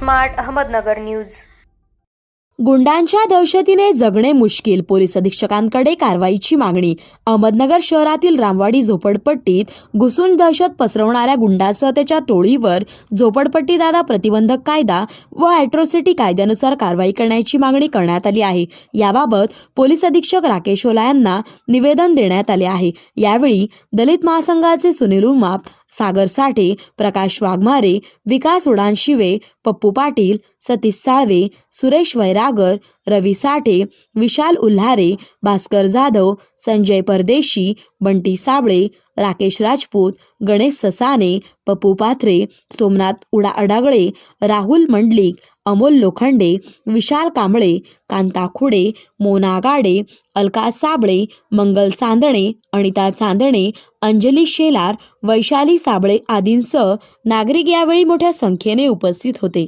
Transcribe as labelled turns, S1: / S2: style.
S1: Smart Ahmednagar news.
S2: गुंडांच्या दहशतीने जगणे मुश्किल पोलीस अधीक्षकांकडे कारवाईची मागणी. अहमदनगर शहरातील रामवाडी झोपडपट्टीत घुसून दहशत पसरवणाऱ्या गुंडासह त्याच्या टोळीवर झोपडपट्टी दादा प्रतिबंधक कायदा व अॅट्रोसिटी कायद्यानुसार कारवाई करण्याची मागणी करण्यात आली आहे. याबाबत पोलीस अधीक्षक राकेश ओला यांना निवेदन देण्यात आले आहे. यावेळी दलित महासंघाचे सुनील उमाप सागर साठे प्रकाश वाघमारे विकास उडान शिवे पप्पू पाटील सतीश साळवे सुरेश वैरागर रवी साठे विशाल उल्हारे भास्कर जाधव संजय परदेशी बंटी साबळे राकेश राजपूत गणेश ससाने पप्पू पाथरे सोमनाथ उडा अडागळे राहुल मंडलिक अमोल लोखंडे विशाल कांबळे कांता खुडे मोना गाडे अलका साबळे मंगल चांदणे अनिता चांदणे अंजली शेलार वैशाली साबळे आदींसह नागरिक यावेळी मोठ्या संख्येने उपस्थित होते.